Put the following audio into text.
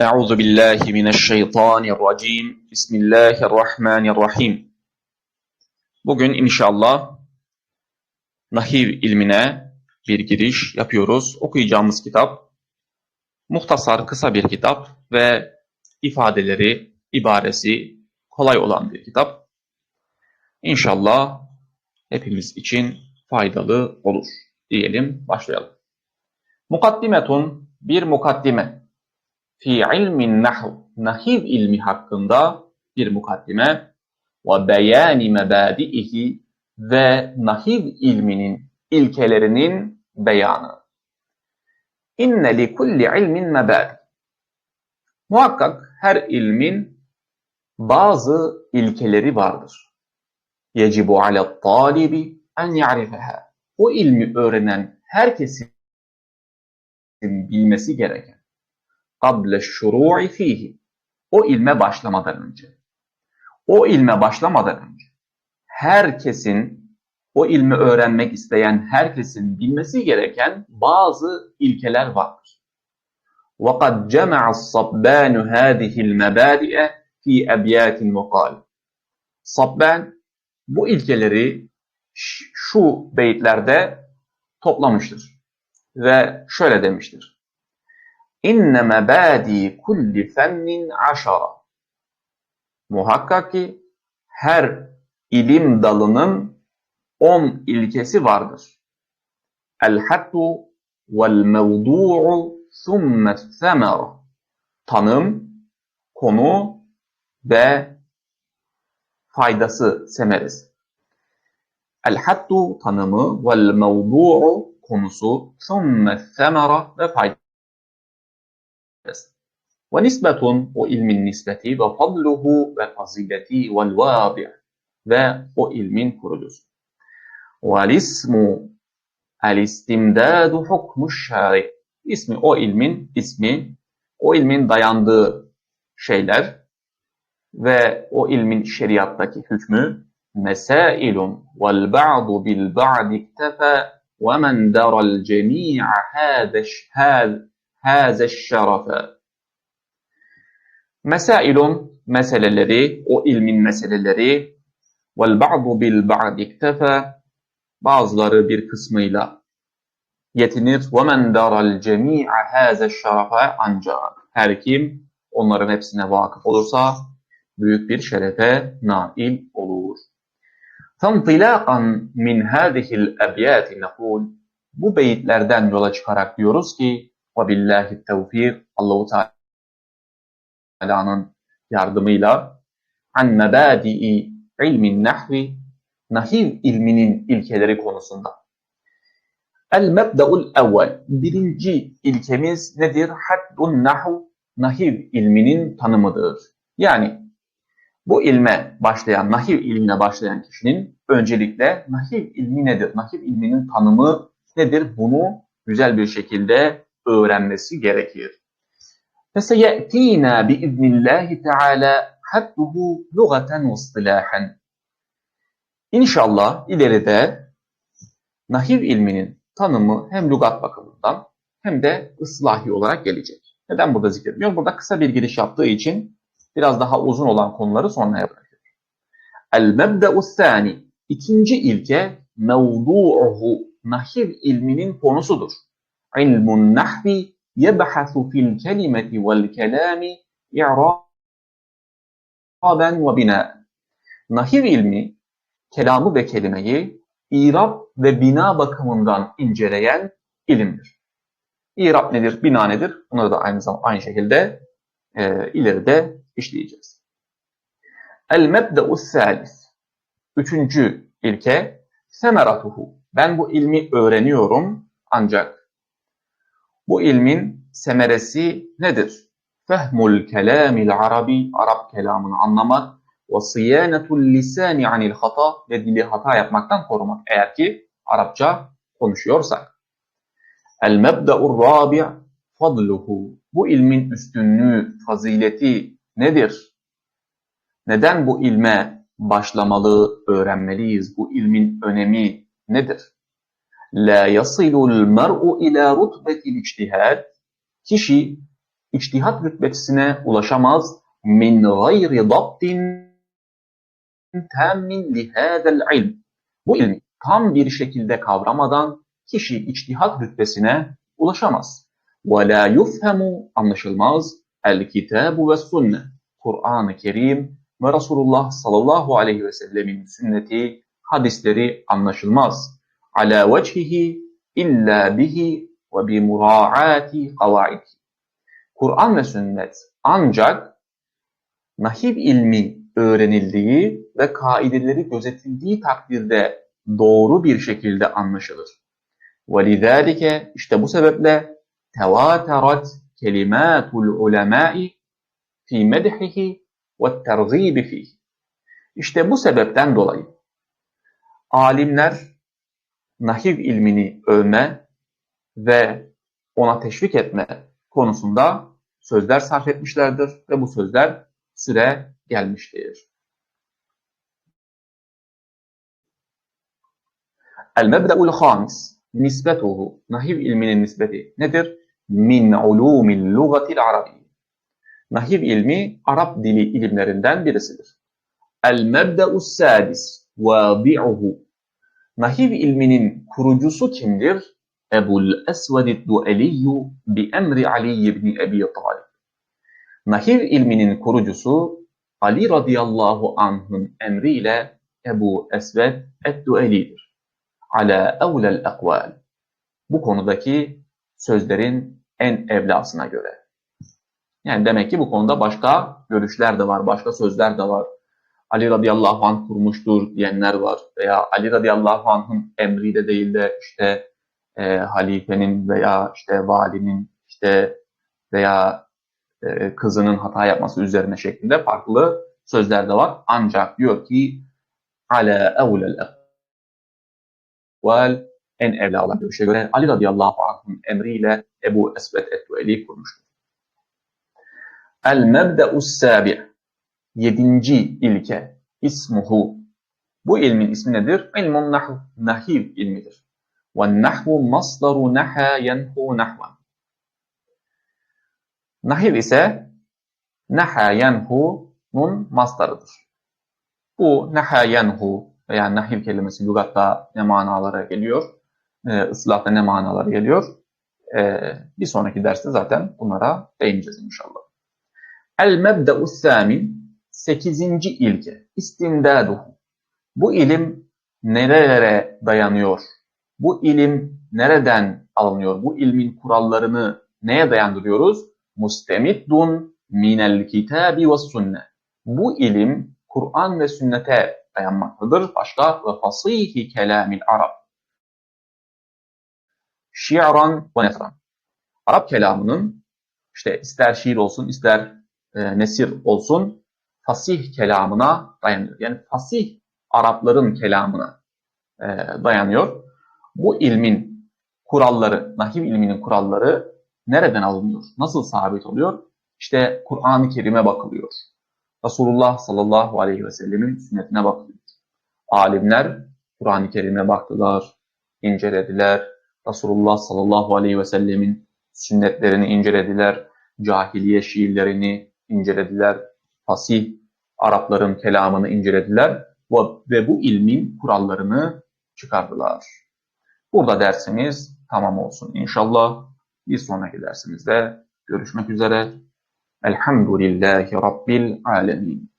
أعوذ بالله من الشيطان الرجيم بسم الله الرحمن الرحيم Bugün inşallah nahiv ilmine bir giriş yapıyoruz. Okuyacağımız kitap muhtasar kısa bir kitap ve ifadeleri, ibaresi kolay olan bir kitap. İnşallah hepimiz için faydalı olur diyelim, başlayalım. Mukaddimetun bir mukaddime fi ilmin nahu nahiv ilmi hakkında bir mukaddime ve beyani mebadi'ihi ve nahiv ilminin ilkelerinin beyanı. İnne li kulli ilmin mebadi. Muhakkak her ilmin bazı ilkeleri vardır. Yecibu ala talibi en ya'rifeha. O ilmi öğrenen herkesin bilmesi gereken قبل şuru'i fihi. O ilme başlamadan önce. O ilme başlamadan önce herkesin o ilmi öğrenmek isteyen herkesin bilmesi gereken bazı ilkeler vardır. وَقَدْ جَمَعَ الصَّبَّانُ هَذِهِ الْمَبَادِئَ فِي أَبْيَاتٍ وَقَالٍ Sabban bu ilkeleri şu beyitlerde toplamıştır. Ve şöyle demiştir. İnne mebadi kulli fennin aşara. Muhakkak ki her ilim dalının on ilkesi vardır. El hattu vel mevdu'u thumme semera. Tanım, konu ve faydası semeresi. El hattu tanımı vel mevdu'u konusu thumme semera ve faydası. بس. ونسبة أُئل من نسبتي وفضله وفضيلتي والواضع. ذا أُئل من كردس. والاسم الاستمداد حكم الشارع. اسم أُئل من اسم أُئل من dayandığı şeyler ve o ilmin şeriattaki hükmü mesailun vel ba'du bil ba'di iktefa ve men daral hâze şerefe. Mesailun meseleleri, o ilmin meseleleri vel ba'du bil ba'd iktefe bazıları bir kısmıyla yetinir. Ve men daral cemi'a hâze şerefe ancak her kim onların hepsine vakıf olursa büyük bir şerefe nail olur. فانطلاقا min هذه الأبيات نقول bu beyitlerden yola çıkarak diyoruz ki ve billahi tevfik Allahu Teala'nın yardımıyla an mebadi'i ilmin nahvi nahiv ilminin ilkeleri konusunda. El mebde'ul evvel birinci ilkemiz nedir? Haddun nahu nahiv ilminin tanımıdır. Yani bu ilme başlayan, nahiv ilmine başlayan kişinin öncelikle nahiv ilmi nedir? Nahiv ilminin tanımı nedir? Bunu güzel bir şekilde öğrenmesi gerekir. فَسَيَأْتِينَا بِإِذْنِ اللّٰهِ تَعَالَى حَدُّهُ لُغَةً وَاصْطِلَاحًا İnşallah ileride nahiv ilminin tanımı hem lügat bakımından hem de ıslahi olarak gelecek. Neden burada zikrediliyor? Burada kısa bir giriş yaptığı için biraz daha uzun olan konuları sonraya bırakıyor. El mebde'u sani ikinci ilke mevdu'uhu nahiv ilminin konusudur. Yebhasu fil kelimeti vel kelami i'raben ve bina. Nahiv ilmi kelamı ve kelimeyi İrab ve bina bakımından inceleyen ilimdir. İrab nedir, bina nedir? Bunları da aynı zamanda aynı şekilde e, ileride işleyeceğiz. El mebde'u salis. Üçüncü ilke semeratuhu. Ben bu ilmi öğreniyorum ancak bu ilmin semeresi nedir? Fehmul kelamil arabi, Arap kelamını anlamak ve siyanetul lisani anil hata ve dili hata yapmaktan korumak. Eğer ki Arapça konuşuyorsak. El mebde'ur rabi' fadluhu. Bu ilmin üstünlüğü, fazileti nedir? Neden bu ilme başlamalı, öğrenmeliyiz? Bu ilmin önemi nedir? La yasilul mer'u ila rutbetil içtihad. Kişi içtihat rütbesine ulaşamaz. Min gayri dabtin temmin lihâzel ilm. Bu ilmi tam bir şekilde kavramadan kişi içtihat rütbesine ulaşamaz. Ve la yufhemu anlaşılmaz el kitabu ve sünne. Kur'an-ı Kerim ve Resulullah sallallahu aleyhi ve sellemin sünneti hadisleri anlaşılmaz Ala vecihi illa bihi ve bi muraati kavaid. Kur'an ve sünnet ancak nahiv ilmi öğrenildiği ve kaideleri gözetildiği takdirde doğru bir şekilde anlaşılır. وَلِذَٰلِكَ işte bu sebeple tevaterat kelimatul ulemai fi medhihi ve tergib fih. İşte bu sebepten dolayı alimler nahiv ilmini övme ve ona teşvik etme konusunda sözler sarf etmişlerdir ve bu sözler süre gelmiştir. El-mebde'ul hamis nisbetuhu nahiv ilminin nisbeti nedir? Min ulumil lugatil arabi. Nahiv ilmi Arap dili ilimlerinden birisidir. El-mebde'us sadis vâbi'uhu Nahiv ilminin kurucusu kimdir? Ebul Esvedid Du'eliyyu bi emri Ali ibn Ebi Talib. Nahiv ilminin kurucusu Ali radıyallahu anh'ın emriyle Ebu Esved et-Du'elidir. Ala evlel ekval. Bu konudaki sözlerin en evlasına göre. Yani demek ki bu konuda başka görüşler de var, başka sözler de var. Ali radıyallahu anh kurmuştur diyenler var veya Ali radıyallahu anh'ın emriyle değil de işte e, halifenin veya işte valinin işte veya e, kızının hata yapması üzerine şeklinde farklı sözler de var. Ancak diyor ki ala evlel ekval en evla olan görüşe göre Ali radıyallahu anh'ın emriyle Ebu Esved et-Dueli kurmuştur. El-mebde'us sabi' yedinci ilke ismuhu. Bu ilmin ismi nedir? İlmun nahv, nahiv ilmidir. Ve nahvu masdaru naha yenhu nahvan. Nahiv ise naha yenhu'nun masdarıdır. Bu naha yenhu veya nahiv kelimesi lügatta ne manalara geliyor? E, ıslahta ne manalara geliyor? E, bir sonraki derste zaten bunlara değineceğiz inşallah. El-mebde'u samin, sekizinci ilke, istimdaduhu. Bu ilim nerelere dayanıyor? Bu ilim nereden alınıyor? Bu ilmin kurallarını neye dayandırıyoruz? Mustemiddun minel kitabi ve sünne. Bu ilim Kur'an ve sünnete dayanmaktadır. Başka ve fasihi kelamil Arab. Şi'ran ve nefran. Arap kelamının işte ister şiir olsun ister e, nesir olsun fasih kelamına dayanıyor. Yani fasih Arapların kelamına e, dayanıyor. Bu ilmin kuralları, nahiv ilminin kuralları nereden alınıyor? Nasıl sabit oluyor? İşte Kur'an-ı Kerim'e bakılıyor. Resulullah sallallahu aleyhi ve sellemin sünnetine bakılıyor. Alimler Kur'an-ı Kerim'e baktılar, incelediler. Resulullah sallallahu aleyhi ve sellemin sünnetlerini incelediler. Cahiliye şiirlerini, incelediler. Fasih Arapların kelamını incelediler ve bu ilmin kurallarını çıkardılar. Burada dersimiz tamam olsun inşallah. Bir sonraki dersimizde görüşmek üzere. Elhamdülillahi Rabbil Alemin.